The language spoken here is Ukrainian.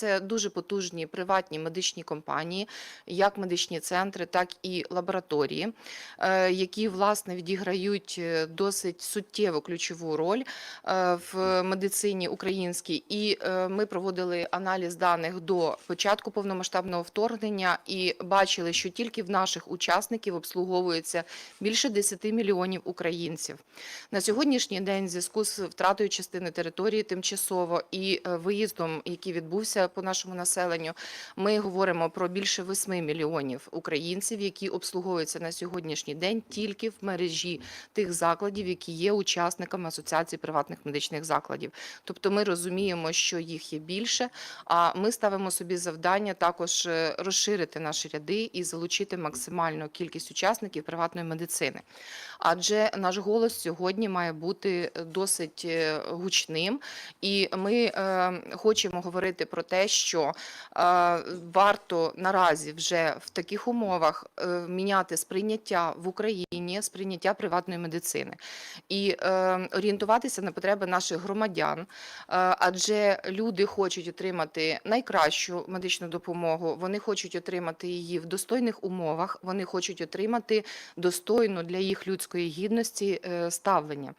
Це дуже потужні приватні медичні компанії, як медичні центри, так і лабораторії, е, які власне відіграють е, досить суттєву ключову роль е, в медицині українській. І ми проводили аналіз даних до початку повномасштабного вторгнення і бачили, що тільки в наших учасників обслуговується більше 10 мільйонів українців. На сьогоднішній день, в зв'язку з втратою частини території тимчасово і виїздом, який відбувся по нашому населенню, ми говоримо про більше 8 мільйонів українців, які обслуговуються на сьогоднішній день тільки в мережі тих закладів, які є учасниками асоціації приватних медичних закладів. Тобто, ми розуміємо, що їх є більше. А ми ставимо собі завдання також е, розширити наші ряди і залучити максимальну кількість учасників приватної медицини. Адже наш голос сьогодні має бути досить е, гучним, і ми е, хочемо говорити про те, що е, варто наразі вже в таких умовах е, міняти сприйняття в Україні, сприйняття приватної медицини і е, орієнтуватися на потреби наших громадян, адже люди хочуть отримати найкращу медичну допомогу, вони хочуть отримати її в достойних умовах, вони хочуть отримати достойну для їх людської гідності ставлення.